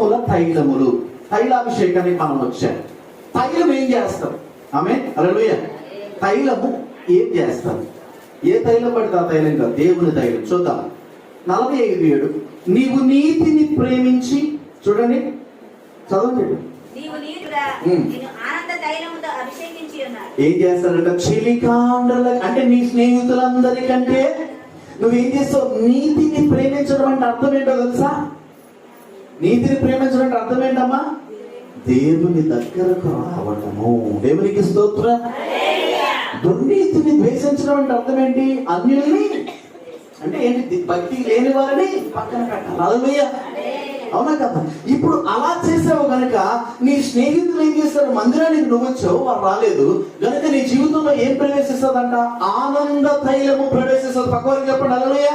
మూల తైలములు. తైలాభిషేకానికి మనం వచ్చాం. తైలం ఏం చేస్తాం? ఆమె అలలుయ తైలము ఏం చేస్తాం? ఏ తైలం పడితే ఆ తైలం కాదు దేవుని తైలం. చూద్దాం. నలభై ఐదు ఏడు. నీవు నీతిని ప్రేమించి చూడండి చదవండి ఏం చేస్తాడంట చిలికాండ్రల అంటే నీ స్నేహితులందరికంటే నువ్వేం చేస్తావు? నీతిని ప్రేమించడం అంటే అర్థం ఏంటో తెలుసా? నీతిని ప్రేమించడం అంటే అర్థం ఏంటమ్మా దేవుని దగ్గరకు రావటము దేవునికి స్తోత్ర. దుర్నీతిని ద్వేషించడం అంటే అర్థం ఏంటి అన్యుల్ని. అంటే ఏంటి? భక్తి లేని వారిని పక్కన పెట్టాలి. అలలుయ్య అవునా కదా? ఇప్పుడు అలా చేసావు కనుక నీ స్నేహితులు ఏం చేస్తారు? మందిరానికి నువ్వు వచ్చావు వారు రాలేదు. కనుక నీ జీవితంలో ఏం ప్రవేశిస్తుందంట? ఆనంద తైలము ప్రవేశిస్తుంది. పక్కవారికి చెప్పండి అలలుయ్య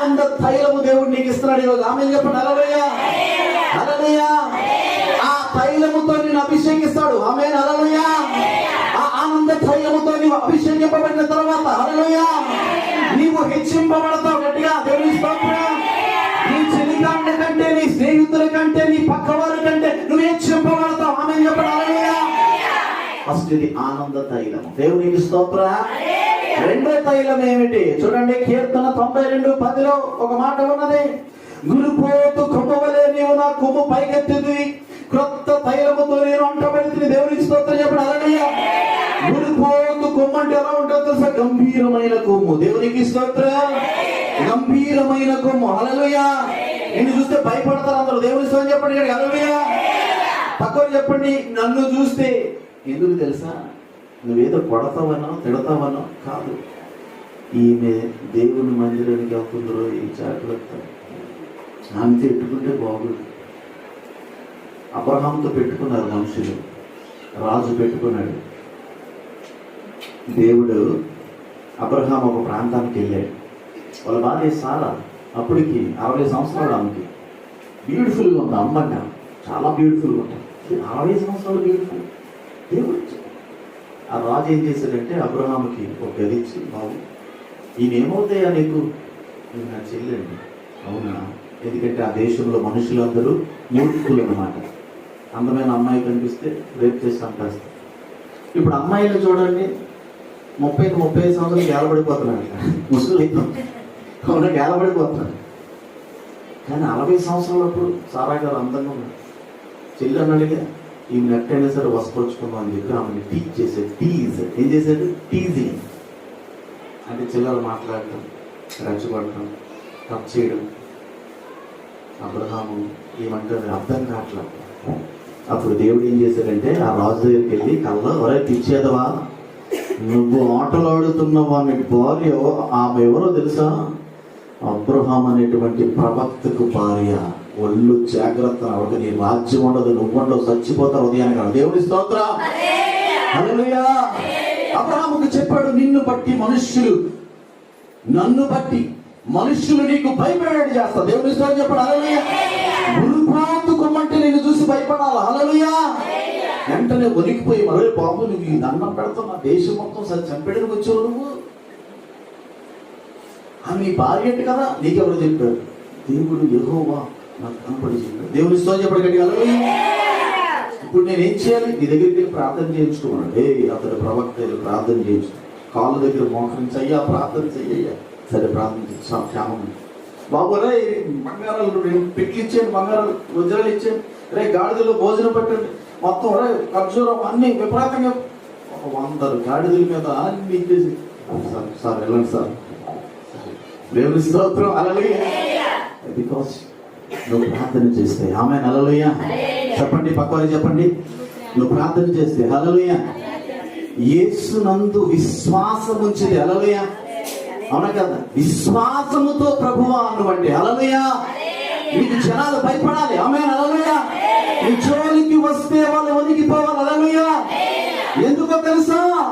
ఆనంద తైలము దేవుడు నీకు ఇస్తున్నాడు ఈరోజు. ఆమె చెప్పండి? అలలుయ్య అలలుయ్య ఆ తైలముతో నేను అభిషేకిస్తాడు. ఆమె అలలుయ్య ఆ ఆనంద తైలముతో నీవు అభిషేకింపబడిన తర్వాత అలలుయ్య నీవు హెచ్చింపబడతావు గట్టిగా. దేవుని స్తోత్రం. నీ చెలికాండ కంటే నీ స్నేహితుల కంటే నీ పక్కవారి కంటే నువ్వు హెచ్చింపబడతావు. ఆమె చెప్పడం? ఫస్ట్ ఇది ఆనంద తైలం దేవునికి స్తోత్ర. రెండో తైలం ఏమిటి? చూడండి కీర్తన తొంభై రెండు పదిలో ఒక మాట ఉన్నది. గురుపోతు కొమ్మవలే నీవు నా కొమ్ము పైకెత్తింది. క్రొత్త తైలముతో నేను అంటబడితే దేవుని స్తోత్రం చెప్పడం. అలాగే గురుపోతు కొమ్ము అంటే ఎలా ఉంటుందో తెలుసా? గంభీరమైన కొమ్ము. దేవునికి స్తోత్రం. గంభీరమైన కొమ్ము. అలలుయా నిన్ను చూస్తే భయపడతారు అందరూ. దేవుని స్తోత్రం చెప్పండి. అలలుయా పక్కన చెప్పండి. నన్ను చూస్తే. ఎందుకు తెలుసా? నువ్వేదో కొడతావనో తిడతావనో కాదు. ఈమె దేవుని మందిరానికి అవుతుందో ఈ జాగ్రత్త. ఆమె పెట్టుకుంటే బాగుంది అబ్రహాంతో పెట్టుకున్నారు మనుషులు. రాజు పెట్టుకున్నాడు. దేవుడు అబ్రహాం ఒక ప్రాంతానికి వెళ్ళాడు. వాళ్ళ భార్య సారా అప్పటికి అరవై సంవత్సరాలు ఆమెకి. బ్యూటిఫుల్గా ఉంది అమ్మంట చాలా బ్యూటిఫుల్గా ఉంటుంది. అరవై సంవత్సరాలు బ్యూటిఫుల్ దేవుడు ఆ రాజు ఏం చేశాడంటే అబ్రహాముకి ఒక గది ఇచ్చి బాబు ఈయన ఏమవుతాయా నీకు నేను నా చెల్లెండి అవునా? ఎందుకంటే ఆ దేశంలో మనుషులందరూ మూర్ఖులు అన్నమాట అందమైన అమ్మాయి కనిపిస్తే రేపు చేసి చంపేస్తారు. ఇప్పుడు అమ్మాయిలు చూడండి ముప్పై ముప్పై ఐదు సంవత్సరాలు గేలబడిపోతున్నాడు. ముసలితో అవునా? గేలబడిపోతున్నాడు. కానీ అరవై సంవత్సరాలప్పుడు సారా గారు అందంగా ఉన్నాడు చెల్లి ఈ నెట్ అయినా సరే వసపరుచుకుందాం అని చెప్పి ఆమెను టీచ్ చేసేది టీజ్ ఏం చేసేది టీజింగ్ అంటే చిల్లలు మాట్లాడటం రెచ్చగొట్టడం తప్పు చేయడం అబ్రహాము ఏమంటారు? అర్థం కావట్లా? అప్పుడు దేవుడు ఏం చేశాడంటే ఆ రాజు దగ్గరికి వెళ్ళి కళ్ళ ఒరే పిచ్చేదవా? నువ్వు ఆటలాడుతున్న వాని భార్య ఆమె ఎవరో తెలుసా? అబ్రహాం అనేటువంటి ప్రవక్తకు భార్య. ఒళ్ళు జాగ్రత్త అవక నీ రాజ్యం ఉండదు నువ్వు ఉండవు చచ్చిపోతావు ఉదయానికి దేవుడి స్తోత్ర. అబ్రహాముకు చెప్పాడు నిన్ను బట్టి మనుష్యులు నన్ను బట్టి మనుష్యులు నీకు భయపడేది చేస్తా దేవుడి స్తోత్రం చెప్పాడు హల్లెలూయా. గురుపాతు కుమ్మంటే నిన్ను చూసి భయపడాలి. హల్లెలూయా. వెంటనే వణికిపోయి మరో బాబు నువ్వు ఈ దండం పెడుతున్నా దేశం మొత్తం సరి చంపేయడానికి వచ్చావు నువ్వు? ఆ నీ భార్య కదా? నీకెవరు చెప్పాడు దేవుడు యహోవా నాకు దేవుని స్తోత్రం చెప్పడు గట్టిగా. ఇప్పుడు నేను ఏం చేయాలి? నీ దగ్గరికి వెళ్ళి ప్రార్థన చేయించుకున్నాడు ఏ అతడు ప్రవక్త ప్రార్థన చేయించు. కాళ్ళ దగ్గర మోకరించి అయ్యా ప్రార్థన చెయ్యయ్యా. సరే ప్రార్థన చేసి క్షేమం బాబు రే బంగారాలు నేను పెట్లు ఇచ్చాను బంగారాలు వజ్రాలు ఇచ్చాను రే గాడిదలో భోజనం పెట్టండి. మొత్తం రే ఖర్జూరం అన్ని విపరీతంగా ఒక వందరు గాడిదల మీద అన్ని ఇచ్చేసి. సార్ సార్ వెళ్ళండి సార్. దేవుని స్తోత్రం. అలలుయ బికాస్ నువ్వు ప్రార్థన చేస్తే. ఆమె అలలుయ చెప్పండి పక్కవారి చెప్పండి. నువ్వు ప్రార్థన చేస్తే. హలలుయ యేసునందు విశ్వాసం ఉంచితే. హలలుయ అవునా కదా? విశ్వాసముతో ప్రభువా అన్నవంటి హలలుయ నీకు జనాలు భయపడాలి. ఆమె హలలుయ నీ జోలికి వస్తే వాళ్ళు వణికిపోవాలి హలలుయ ఎందుకో తెలుసా?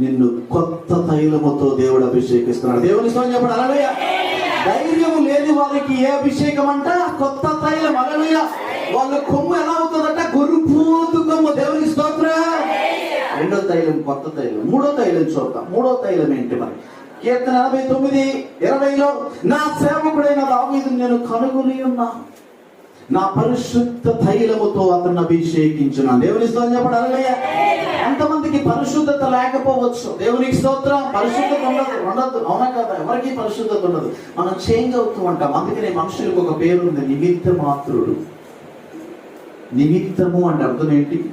నిన్ను కొత్త తైలముతో దేవుడు అభిషేకిస్తున్నాడు. దేవుని స్వామి చెప్పండి. అలలుయ ధైర్యం లేని వారికి ఏ అభిషేకం అంట కొత్త తైలం అలలుయ వాళ్ళ కొమ్ము ఎలా అవుతుందంట? గురుపూతు కొమ్ము. దేవుని స్తోత్ర. రెండో తైలం కొత్త తైలం మూడో తైలం చూద్దాం. మూడో తైలం ఏంటి మరి? కీర్తన ఎనభై తొమ్మిది ఇరవైలో నా సేవకుడైన దావీదు నేను కనుగొని ఉన్నా నా పరిశుద్ధ తైలముతో అతను అభిషేకించున్నాను దేవుని స్తోత్రం చెప్పండి అలలయ్య ఎంతమందికి పరిశుద్ధత లేకపోవచ్చు. దేవునికి స్తోత్రం. పరిశుద్ధత ఉండదు ఉండదు. అవునా కదా? ఎవరికి పరిశుద్ధత ఉండదు. మనం చేంజ్ అవుతూ ఉంటాం. అందుకనే మనుషులకు ఒక పేరు ఉంది నిమిత్త మాత్రుడు నిమిత్తము అంటే అర్థం ఏంటి?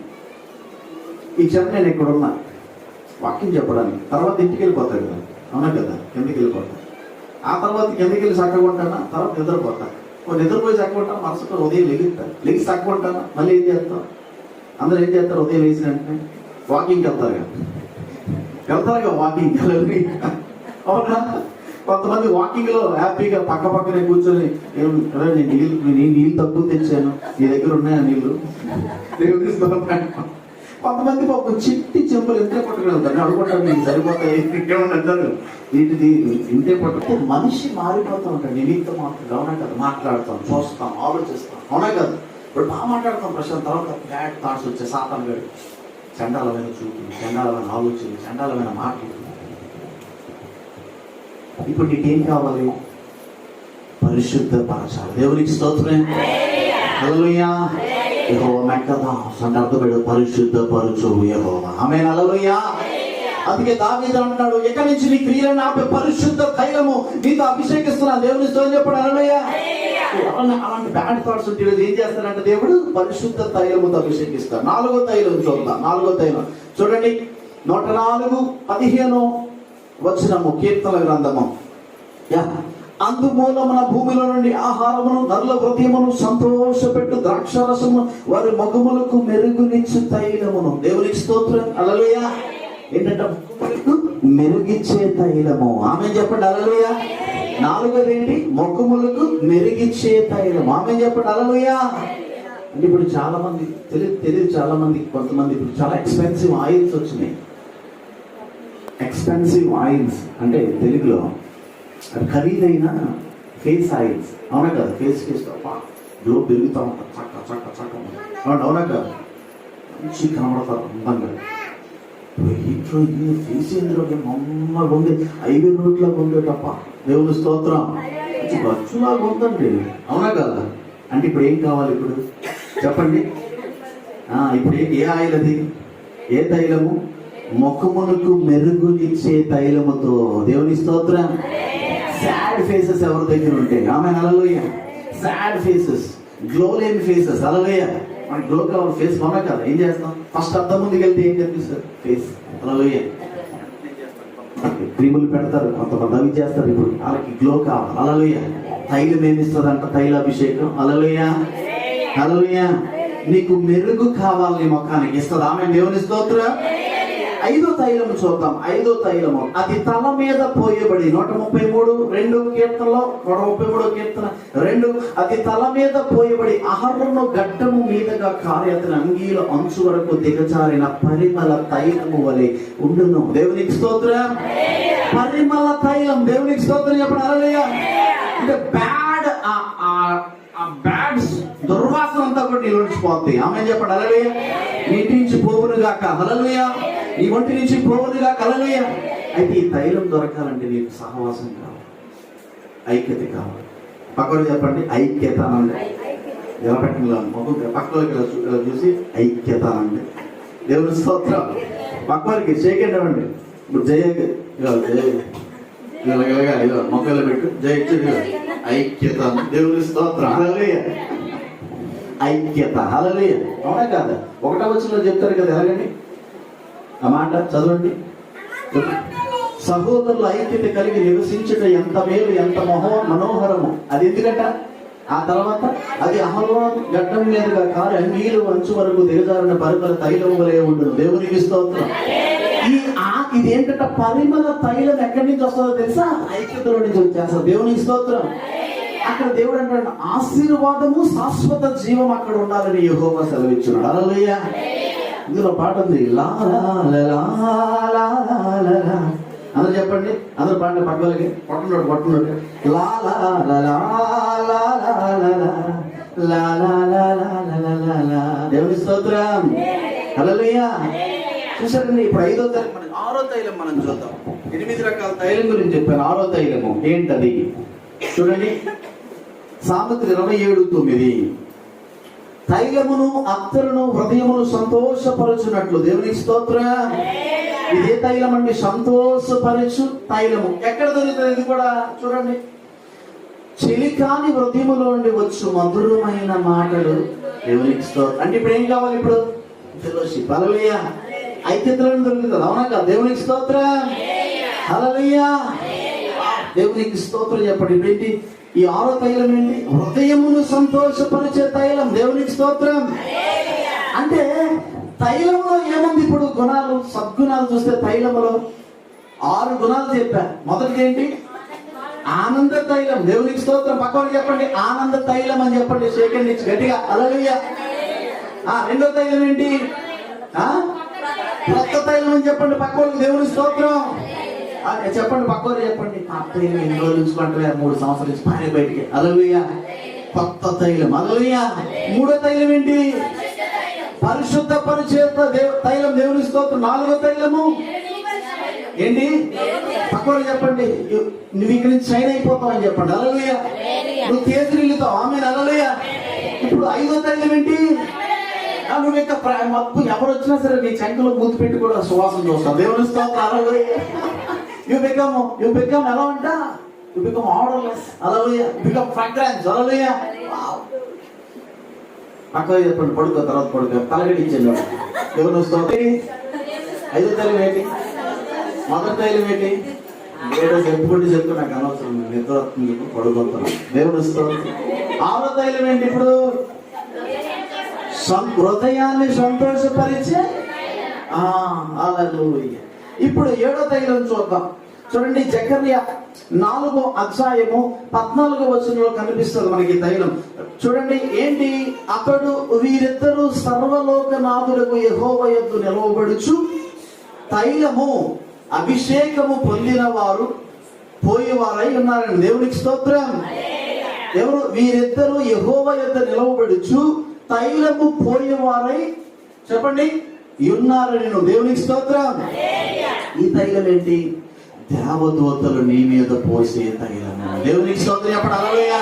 ఈ చెప్ప నేను ఇక్కడ ఉన్నా వాక్యం చెప్పడానికి. తర్వాత ఇంటికి వెళ్ళిపోతాను కదా. అవునా కదా? కిందకి వెళ్ళిపోతాను ఆ తర్వాత కిందకి వెళ్ళి చక్కగా ఉంటానా? తర్వాత నిద్రపోతాను నిద్రపోయి చక్కగా మనసుకు ఉదయం లెగిస్తారు లెగి చక్కగా మళ్ళీ ఏం చేస్తాం? అందరూ ఏం చేస్తారు? ఉదయం లేచిన వెంటనే వాకింగ్కి వెళ్తారు కదా. వెళ్తారు కదా వాకింగ్ అవునా? కొంతమంది వాకింగ్లో హ్యాపీగా పక్క పక్కనే కూర్చొని నేను నీళ్ళు నేను నీళ్ళు తక్కువ తెచ్చాను. నీ దగ్గర ఉన్నాయా నీళ్ళు? దేవుని కొంతమంది పాపం చిట్టి చెంపులు ఇంతే పట్టుకెళ్తారు అడుగుంటారు నీకు సరిపోతాయి. అంటారు వీటిది ఇంతే పట్టు మనిషి మారిపోతూ ఉంటాడు. నిమిత్త మాత్రం అవునా కదా. మాట్లాడతాం చూస్తాం ఆలోచిస్తాం. అవునా కదా? ఇప్పుడు బాగా మాట్లాడతాం ప్రశాంత్. తర్వాత బ్యాడ్ థాట్స్ వచ్చే సాతాన్ గడు చండాలమైన చూపులు చండాలమైన ఆలోచనలు చండాలమైన మాటలు. ఇప్పుడు నీకేం కావాలి? పరిశుద్ధ పరచాలి దేవునికి స్తోత్రం. హల్లెలూయా. యెహోవా మెక్కదా అంటే అర్థపడు పరిశుద్ధ పరచు ఆమె హల్లెలూయా. అందుకే దావీదు అంటాడు ఎక్కడి నుంచి నీ క్రియలను ఆపే పరిశుద్ధ తైలము? నీతో అభిషేకిస్తున్నా దేవుని స్తోత్రం చెప్పాడు. హల్లెలూయా. అలాంటి బ్యాడ్ థాట్స్ ఉంటే ఏం చేస్తారంటే దేవుడు పరిశుద్ధ తైలముతో అభిషేకిస్తాడు. నాలుగో తైలం చూద్దాం. నాలుగో తైలం. చూడండి నూట నాలుగు పదిహేను వచ్చినము కీర్తన గ్రంథము. యా. అందుమూలమున భూమిలో నుండి ఆహారమును నల్ల హృదయమును సంతోషపెట్టు ద్రాక్షరసము వారి మగుములకు మెరుగునిచ్చు తైలమును. దేవునికి స్తోత్రం. అలలుయ ఏంటంటే మొక్కుములకు మెరుగిచ్చే తైలము. ఆమె చెప్పండి అలలుయ నాలుగోది ఏంటి? మొక్కుములకు మెరుగిచ్చే తైలము. ఆమె చెప్పండి అలలోయ అంటే ఇప్పుడు చాలా మంది తెలియదు తెలియదు చాలా మంది కొంతమంది ఇప్పుడు చాలా ఎక్స్పెన్సివ్ ఆయిల్స్ వచ్చినాయి. ఎక్స్పెన్సివ్ ఆయిల్స్ అంటే తెలుగులో ఖరీదైన ఫేస్ ఆయిల్స్. అవునా కదా? ఫేస్ ఫేస్ గ్లో పెరుగుతా ఉంటాం చక్క చక్క చక్క అవునా కదా? మంచి కనబడతారు అందంగా. ఇంట్లో ఈ ఫేస్ ఎందులో మమ్మల్ని ఉంది. ఐదు నోట్ల ఉంది దేవుని స్తోత్రం. ఖర్చులాగా ఉందండి. అవునా కదా? అంటే ఇప్పుడు ఏం కావాలి ఇప్పుడు? చెప్పండి. ఇప్పుడు ఏ- ఏ ఆయిల్ అది? ఏ తైలము? మొక్కమునకు మెరుగునిచ్చే తైలముతో. దేవుని స్తోత్రం. సాడ్ ఫేసెస్ ఎవరి దగ్గర ఉంటాయి ఆమె అలలోయ. సాడ్ ఫేసెస్ గ్లో లేని ఫేసెస్ అలలోయ. మన గ్లో కావాలి ఫేస్ కొన కదా. ఏం చేస్తాం? ఫస్ట్ అర్థం ముందుకు వెళ్తే ఏం కనిపిస్తారు ఫేస్ అలలోయ. క్రీములు పెడతారు. కొంతమంది అవి చేస్తారు. ఇప్పుడు వాళ్ళకి గ్లో కావాలి. అలలోయ. తైలం ఏమిస్తుందంట? తైలాభిషేకం. అలలోయ. అలలోయ. నీకు మెరుగు కావాలి నీ ముఖానికి ఇస్తుంది. ఆమె దేవుని స్తోత్రం. ఐదో తైలము చూద్దాం. ఐదో తైలము. అది తల మీద పోయబడి నూట ముప్పై మూడు రెండు కీర్తనలో నూట ముప్పై మూడో కీర్తన రెండు అది తల మీద పోయబడి అహర్రను గడ్డము మీదగా కార్యతన అంగీల అంచు వరకు దిగజారిన పరిమళ తైలము వలె ఉండును. దేవునికి స్తోత్రం. పరిమళ తైలం. దేవునికి స్తోత్రం చెప్పడం. అలలేయ అంటే బ్యాడ్ ఆ బ్యాడ్స్ దుర్వాసన అంతా కూడా నిలిచిపోతుంది ఆమె చెప్పండి. అలలుయ నీటించి పోవును గాక అలలుయా నీ ఒంటి నుంచి పోవును కలలేయ అయితే ఈ తైలం దొరకాలంటే నీకు సహవాసం కావాలి. ఐక్యత కావాలి. పక్కన చెప్పండి ఐక్యత అనండి ఎలా పెట్టిన మొగ్గు పక్కలకి ఇలా చూసి ఐక్యత అనండి దేవుని స్తోత్రం పక్కలకి చేయకండి అవ్వండి ఇప్పుడు జయ జయ ఇలా మొక్కలు పెట్టు. జయ ఐక్యత దేవుని స్తోత్రం. అలలేయ ఐక్యత అలలేయ అవునా కాదా? ఒకటో వచ్చిన చెప్తారు కదా ఎలాగండి? ఆ మాట చదవండి. సహోదరుల ఐక్యత కలిగి నివసించుట ఎంత మేలు ఎంత మహో మనోహరము. అది ఎందుకంట? ఆ తర్వాత అది అహర్వాన్ గడ్డం మీదుగా కారు అంగీలు అంచు వరకు దిగజారిన పరిమళ తైలం వలె ఉండును. దేవునికి స్తోత్రం. ఈ ఆ ఇది ఏంటంటే పరిమళ తైలం ఎక్కడి నుంచి వస్తుందో తెలుసా? ఐక్యతలో నుంచి వచ్చేస్తుంది. దేవునికి స్తోత్రం. అక్కడ దేవుడు అంటాడు ఆశీర్వాదము శాశ్వత జీవం అక్కడ ఉండాలని యెహోవా సెలవిచ్చున్నాడు. అలా ఇందులో పాట ఉంది లా అందరు చెప్పండి అందరు పాట పక్కలకి పట్టున్నాడు పట్టున్నాడు లా దేవుని స్తోత్రం అలలుయ్యా చూసారండి ఇప్పుడు ఐదో తారీఖు ఆరో తైలం మనం చూద్దాం ఎనిమిది రకాల తైలం గురించి చెప్పాను ఆరో తైలము ఏంటది చూడండి సామెత ఇరవై ఏడు తొమ్మిది తైలమును అత్తరును హృదయమును సంతోషపరచునట్లు. దేవునికి స్తోత్ర ఇదే తైలం అండి సంతోషపరచు తైలము. ఎక్కడ దొరుకుతుంది ఇది కూడా? చూడండి. చెలికాని హృదయములో నుండి వచ్చు మధురమైన మాటలు. దేవునికి స్తోత్రం. అంటే ఇప్పుడు ఏం కావాలి ఇప్పుడు? ఫెలోషిప్ హల్లెలూయా ఐక్యతలో దొరుకుతుంది. అవునా కదా? దేవునికి స్తోత్రం. హల్లెలూయా దేవునికి స్తోత్రం చెప్పండి. ఇప్పుడు ఏంటి? ఈ ఆరో తైలం ఏంటి? హృదయమును సంతోషపరిచే తైలం. దేవునికి స్తోత్రం. అంటే తైలంలో ఏముంది? ఇప్పుడు గుణాలు సద్గుణాలు చూస్తే తైలములో ఆరు గుణాలు చెప్పారు మొదటిది ఏంటి? ఆనంద తైలం. దేవునికి స్తోత్రం. పక్కన చెప్పండి. ఆనంద తైలం అని చెప్పండి. సేకండ్ నుంచి గట్టిగా. అలలుయ్య రెండో తైలం ఏంటి? ఆ? కొత్త తైలం అని చెప్పండి. పక్కన దేవుని స్తోత్రం. ఆ, చెప్పండి పక్కన చెప్పండి. ఆ ఎన్ని రోజులు ఉంచుకుంటే మూడు సంవత్సరాల నుంచి పారి బయటికి. అలలుయ్య. కొత్త తైలం అలలుయ్య. మూడో తైలం ఏంటి? పరిశుద్ధ పరిచేత దేవ తైలం దేవుని స్తోత్రం. నాలుగో తైలము? ఏంటి? పక్కన చెప్పండి. నువ్వు ఇక్కడి నుంచి షైన్ అయిపోతావు అని చెప్పండి. అలలుయ నువ్వు తేజరిల్లుతావు. ఆమె అలలుయ ఇప్పుడు ఐదో తైలం ఏంటి? నువ్వు ఇంకా మొత్తం మత్తు ఎవరు వచ్చినా సరే నీ చంకలో మూతి పెట్టి కూడా సువాసన చూస్తావు. దేవుని స్తోత్రం. అలలుయ యు బికమ్ యు బికమ్ ఎలా అంట యు బికమ్ ఆర్డర్లెస్ అలలుయ బికమ్ ఫ్రాగ్రెన్స్ అలలుయ పక్కన చెప్పండి పడుకో తర్వాత పడుకో. తలగడిచ్చాను ఎవరు వస్తుంది ఐదో తైలం ఏంటి? మొదటి తైలం ఏంటి? ఏడో చెప్పుకుంటే చెప్తే నాకు అనవసరం. నిద్ర వస్తుంది పడుకుంటాను. దేవుడు వస్తుంది ఆరో తైలం ఏంటి ఇప్పుడు? హృదయాన్ని సంతోషపరిచే? అలా ఇప్పుడు ఏడో తైలం చూద్దాం. చూడండి జకర్య నాలుగో అధ్యాయము పద్నాలుగో వచనంలో కనిపిస్తుంది మనకి తైలం. చూడండి ఏంటి? అతడు వీరిద్దరూ సర్వలోకనాథులకు యెహోవ యొద్ద నిలవబడుచు తైలము అభిషేకము పొందిన వారు పోయేవారై ఉన్నారని దేవునికి స్తోత్రం. ఎవరు? వీరిద్దరూ యహోవ యొద్ద నిలవబడుచు తైలము పోయేవారై చెప్పండి. ఉన్నారు నేను దేవునికి స్తోత్రం. ఈ తైలం ఏంటి దేవదూతలు నీ మీద పోసే తైలం దేవునికి స్తోత్రం చెప్పండి. అలవయ్యా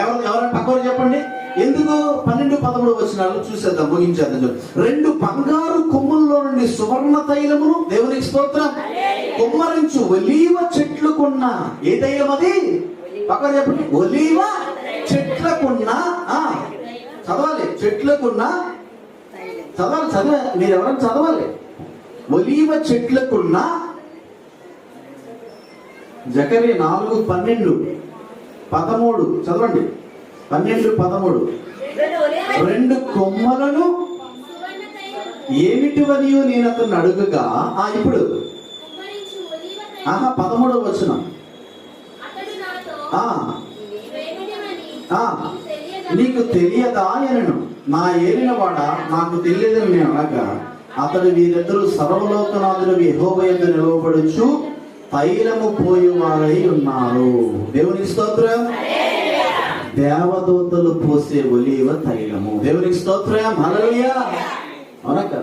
ఎవరు ఎవరైనా పక్కవారు చెప్పండి. ఎందుకు? పన్నెండు పదమూడు వచ్చినాలు చూసేద్దాం ముగించేద్దాం రెండు బంగారు కొమ్ముల్లో నుండి సువర్ణ తైలమును దేవునికి స్తోత్రం. కుమ్మరించు ఒలీవ చెట్లుకున్న ఏ తైలం అది? పక్కన చెప్పండి. ఒలీవ చెట్లకున్న చదవాలి. చెట్లకున్న చదవాలి చదివా మీరు ఎవరైనా చదవాలి. ఒలీవ చెట్లకున్న జకరి నాలుగు పన్నెండు పదమూడు చదవండి. పన్నెండు పదమూడు. రెండు కొమ్మలను తైలము ఏమిటివనియో నేను అతను అడుగుగా? ఆ ఇప్పుడు. ఆహా తైలము పదమూడు వచ్చిన? నీకు తెలియదా? అనను. నా ఏలినవాడ నాకు తెలియదని నేను అనగా అతడు వీరిద్దరూ సర్వలోకనాథులు విహోభయంతో నిలవబడుచు తైలము పోయేవారై ఉన్నారు. దేవునికి స్తోత్రం. దేవదూతలు పోసే ఒలివ తైలము. దేవునికి స్తోత్రం. హల్లెలూయా. అనక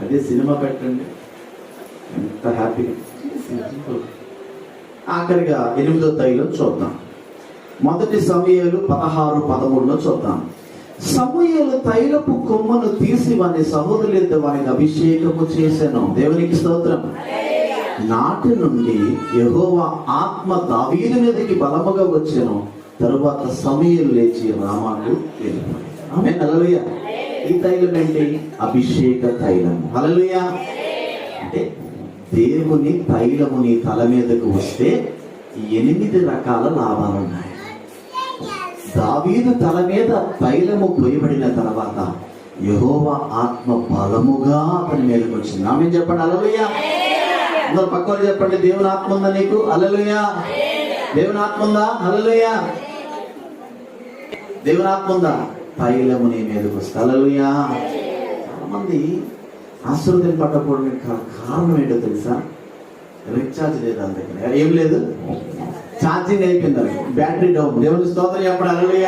అదే సినిమా పెట్టండి. ఎంత హ్యాపీగా ఆఖరిగా ఎనిమిదో తైలం చూద్దాం. మొదటి సమయాలు పదహారు పదమూడులో చూద్దాం. సమూహలు తైలపు కొమ్మను తీసి వాని సహోదరులతో వారికి అభిషేకము చేశాను దేవునికి స్తోత్రం. నాటి నుండి యహోవా ఆత్మ దావీదు మీదకి బలముగా వచ్చాను. తరువాత సమయలు లేచి రామాకు వెళ్ళిపోయాడు. ఆమె హల్లెలూయ. ఈ తైలం ఏంటి? అభిషేక తైలం. అలలుయ అంటే దేవుని తైలము నీ తల మీదకు వస్తే ఎనిమిది రకాల లాభాలు ఉన్నాయి దావీదు తల మీద తైలము పోయబడిన తర్వాత యహోవ ఆత్మ బలముగా అతని మీదకి వచ్చింది. ఆమె చెప్పండి అలలుయా అందరు పక్క వాళ్ళు చెప్పండి దేవుని ఆత్మ ఉందా నీకు? అలలుయా దేవుని ఆత్మ ఉందా? అలలుయా దేవుని ఆత్మ ఉందా? తైలము నీ మీదకి వస్తే అలలుయా చాలా మంది ఆశీర్వదింపకపోవడానికి కారణం ఏంటో తెలుసా? రీఛార్జ్ లేదు వాళ్ళ ఏం లేదు? ఛార్జింగ్ అయిపోయింది బ్యాటరీ డౌన్. దేవుని స్తోత్రం చెప్పడం. అలలుయ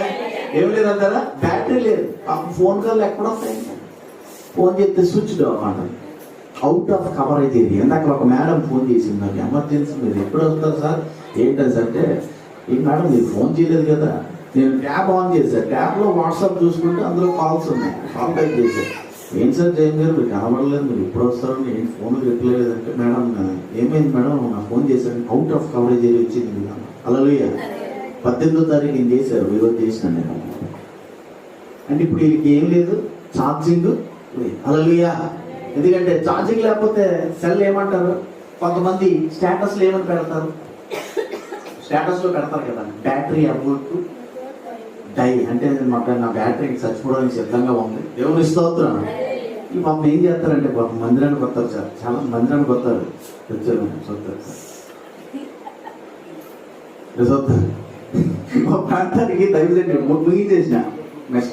ఏం లేదు అంటారా? బ్యాటరీ లేదు. అప్పుడు ఫోన్ కాల్ ఎక్కడ వస్తాయి ఫోన్ చేస్తే స్విచ్ డౌన్ అన్నమాట. అవుట్ ఆఫ్ కవరేజ్ ఇది. ఇందాక ఒక మేడం ఫోన్ చేసింది నాకు. ఎమర్జెన్సీ మీరు ఎప్పుడు వస్తారు సార్? ఏంటంటే అంటే ఈ మేడం మీరు ఫోన్ చేయలేదు కదా. నేను ట్యాబ్ ఆన్ చేశాను ట్యాబ్లో వాట్సాప్ చూసుకుంటే అందులో కాల్స్ ఉన్నాయి. కాల్ బ్యాక్ చేశాను ఏం సార్ జయం గారు? మీరు కనబడలేదు మీరు ఎప్పుడు వస్తారు? నేను ఫోన్ రిప్లై లేదంటే మేడం ఏమైంది మేడం? నా ఫోన్ చేశాను అవుట్ ఆఫ్ కవరేజ్ ఏరియా వచ్చింది అలా పద్దెనిమిదో తారీఖు నేను చేశారు ఈరోజు చేసిన నేను. అంటే ఇప్పుడు వీళ్ళకి ఏం లేదు? ఛార్జింగ్? అలలుయా ఎందుకంటే ఛార్జింగ్ లేకపోతే సెల్ ఏమంటారు? కొంతమంది స్టేటస్లు ఏమని పెడతారు? స్టేటస్లో పెడతారు కదా బ్యాటరీ అమౌంట్. డై అంటే మాకు నా బ్యాటరీ చచ్చిపోవడానికి సిద్ధంగా ఉంది. దేవుని స్తోత్రం. ఈ పాపం ఏం చేస్తారంటే పాపం మందిరానికి కొత్తారు సార్. చాలా మందిరానికి కొత్తారు వచ్చారు చూస్తారు చూస్తారు మా ప్రాంతానికి దయచేసి ముగించేసిన నెక్స్ట్